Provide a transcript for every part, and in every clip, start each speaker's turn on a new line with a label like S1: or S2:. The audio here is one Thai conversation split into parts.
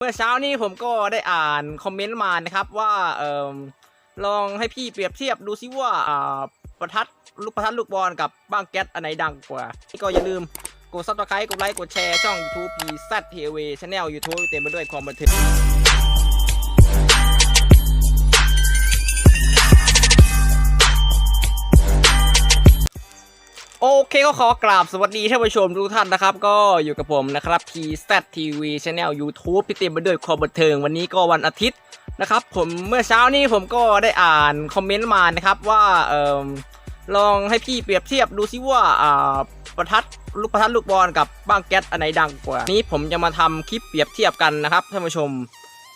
S1: เมื่อเช้านี้ผมก็ได้อ่านคอมเมนต์มานะครับว่าเออลองให้พี่เปรียบเทียบดูซิว่าอ่าประทัดลูกประทัดลูกบอลกับบ้างแก๊สอันไหนดังกว่าก็อย่าลืมกดซับสไครต์กดไลค์กดแชร์ช่อง YouTube พีซัดเทเวชแนลยูทูบเต็มไปด้วยความบันเโอเคก็ขอกราบสวัสดีท่านผู้ชมทุกท่านนะครับ ก็อยู่กับผมนะครับ PZ TV Channel YouTube ที่เต็มไปด้วยความบันเทิงวันนี้ก็วันอาทิตย์นะครับ ผมเมื่อเช้านี้ผมก็ได้อ่านคอมเมนต์มานะครับว่าเออลองให้พี่เปรียบเทียบดูซิว่าอ่าประทัดลูกประทัดลูกบอลกับบ้างแก๊สอันไหนดังกว่า นี้ผมจะมาทำคลิปเปรียบเทียบกันนะครับท่านผู้ชม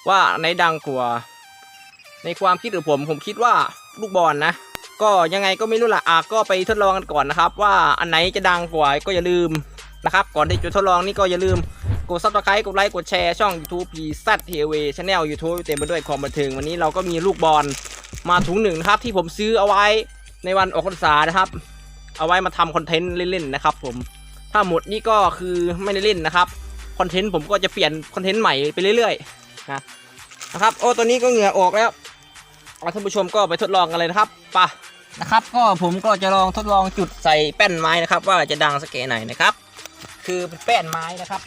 S1: ว่าไหนดังกว่า ในความคิดของผมผมคิดว่าลูกบอลนะ ก็ยังไงก็ไม่รู้ละอะก็ไปทดลองกันก่อนนะครับ ว่าอันไหนจะดังกว่าก็อย่าลืมนะครับ ก่อนที่จะทดลองนี่ก็อย่าลืมกดซับสไครต์กดไลค์กดแชร์ช่อง YouTube PZ TV Channel YouTube เต็มไปด้วยความบันเทิงวันนี้เราก็มีลูกบอลมาถุงหนึ่งครับ ที่ผมซื้อเอาไว้ในวันออกพรรษานะครับ เอาไว้มาทำคอนเทนต์เล่นๆนะครับ ผมถ้าหมดนี่ก็คือไม่ได้เล่นนะครับคอนเทนต์ผมก็จะเปลี่ยนคอนเทนต์ใหม่ไปเรื่อยๆนะนะครับโอ้ตัวนี้ก็เหงื่อออกแล้ว ท่านผู้ชมก็ไปทดลองกันเลยนะครับปะนะครับ ก็ผมก็จะลองทดลองจุดใส่แป้นไม้นะครับ ว่าจะดังสักแค่ไหนนะครับ คือเป็นแป้นไม้นะครับ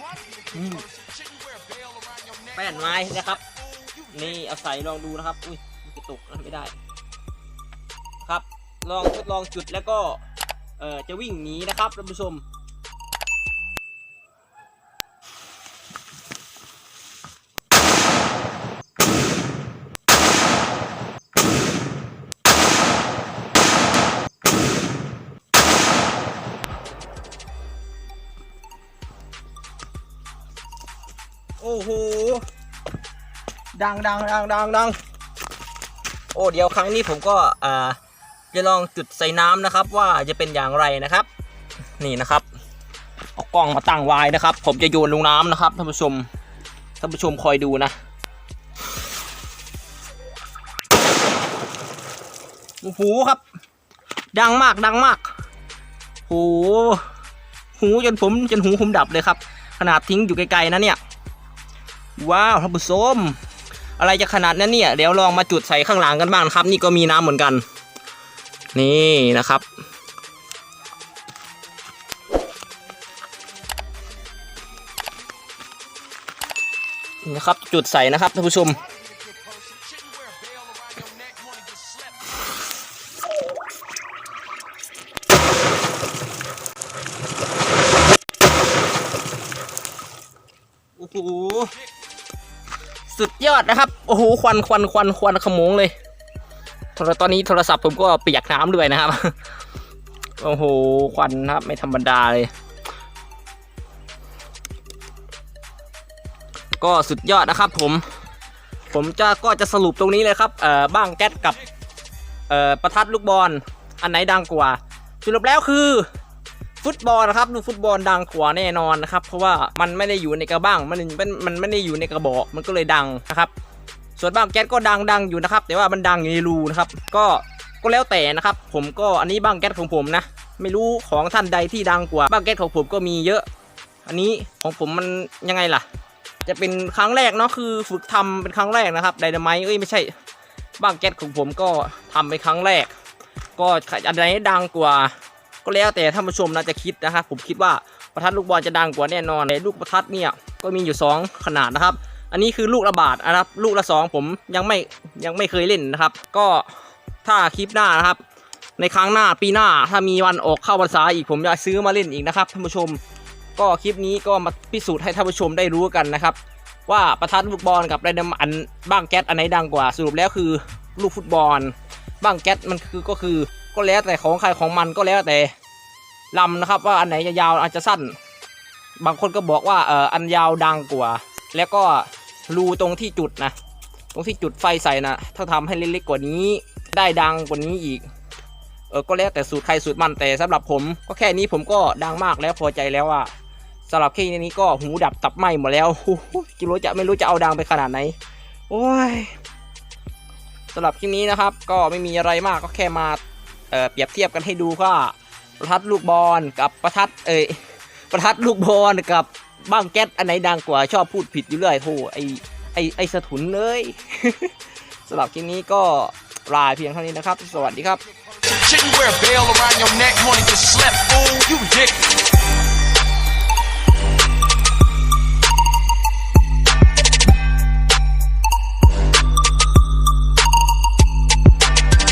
S1: แป้นไม้นะครับ นี่เอาใส่ลองดูนะครับ อุ้ยกระตุกนไม่ได้ ครับ ลองทดลองจุดแล้วก็เอ่อจะวิ่งหนีนะครับท่านผู้ชม ดังดังดังดังดังโอ้เดี๋ยวครั้งนี้ผมก็อ่าจะลองจุดใส่น้ำนะครับ ว่าจะเป็นอย่างไรนะครับ นี่นะครับเอากล้องมาตั้งไว้นะครับ ผมจะโยนลงน้ำนะครับท่านผู้ชมท่านผู้ชมคอยดูนะโอ้โหครับ ดังมากดังมากโหหูจนผมจนหูผมดับเลยครับ ขนาดทิ้งอยู่ไกลๆนะเนี่ย ว้าวท่านผู้ชม อะไรจะขนาดนั้นเนี่ยเดี๋ยวลองมาจุดใส่ข้างหลังกันบ้างครับ นี่ก็มีน้ำเหมือนกัน นี่นะครับ นะครับจุดใส่นะครับท่านผู้ชมโอ้โห สุดยอดนะครับ โอ้โห ควันควันควันควันขโมงเลยโทรตอนนี้โทรศัพท์ผมก็เปียกน้ำด้วยนะครับ โอ้โห ควันครับ ไม่ธรรมดาเลย ก็สุดยอดนะครับผม ผมจะก็จะสรุปตรงนี้เลยครับ เอ่อ บ้างแก๊สกับ เอ่อ ประทัดลูกบอล อันไหนดังกว่า สรุปแล้วคือ ฟุตบอลนะครับลูกฟุตบอลดังกว่าแน่นอนนะครับ เพราะว่ามันไม่ได้อยู่ในกระบ้างมันมันมันไม่ได้อยู่ในกระบอกมันก็เลยดังนะครับ ส่วนบ้างแก๊สก็ดังดังอยู่นะครับ แต่ว่ามันดังอยู่ในรูนะครับ ก็ก็แล้วแต่นะครับ ผมก็อันนี้บ้างแก๊สของผมนะ ไม่รู้ของท่านใดที่ดังกว่าบ้างแก๊สของผมก็มีเยอะ อันนี้ของผมมันยังไงล่ะ จะเป็นครั้งแรกเนาะคือฝึกทำเป็นครั้งแรกนะครับไดนาไมต์เอ้ยไม่ใช่บ้างแก๊สของผมก็ทำเป็นครั้งแรก ก็อันไหนดังกว่า ก็แล้วแต่ท่านผู้ชมนะจะคิดนะครับผมคิดว่าประทัดลูกบอลจะดังกว่าแน่นอนแต่ลูกประทัดเนี่ยก็มีอยู่ 2 ขนาดนะครับ อันนี้คือลูกละบาทนะครับ ลูกละ 2 ผมยังไม่ยังไม่เคยเล่นนะครับ ก็ถ้าคลิปหน้านะครับ ในครั้งหน้าปีหน้าถ้ามีวันออกเข้าพรรษาอีกผมจะซื้อมาเล่นอีกนะครับท่านผู้ชม ก็คลิปนี้ก็มาพิสูจน์ให้ท่านผู้ชมได้รู้กันนะครับ ว่าประทัดลูกบอลกับไดนามิอันบ้างแก๊สอันไหนดังกว่าสรุปแล้วคือลูกฟุตบอลบ้างแก๊สมันคือก็คือ ก็แล้วแต่ของใครของมันก็แล้วแต่ลำนะครับ ว่าอันไหนจะยาวอาจจะสั้น บางคนก็บอกว่าเอออันยาวดังกว่า แล้วก็รูตรงที่จุดนะ ตรงที่จุดไฟใส่นะถ้าทำให้เล็กๆกว่านี้ ได้ดังกว่านี้อีก เออก็แล้วแต่สูตรใครสูตรมันแต่สำหรับผม ก็แค่นี้ผมก็ดังมากแล้วพอใจแล้วว่าสำหรับแค่นี้ก็หูดับตับไหมหมดแล้วโอ้โรู้จะไม่รู้จะเอาดังไปขนาดไหน โอ้ยสำหรับคลิปนี้นะครับ ก็ไม่มีอะไรมากก็แค่มา เอ่อเปรียบเทียบกันให้ดูว่าประทัดลูกบอลกับประทัดเอ้ยประทัดลูกบอลกับบ้างแก๊สอันไหนดังกว่าชอบพูดผิดอยู่เรื่อยโธ่ไอไอไอสถุนเลยสำหรับคลิปนี้ก็ลาเพียงเท่านี้นะครับ สวัสดีครับ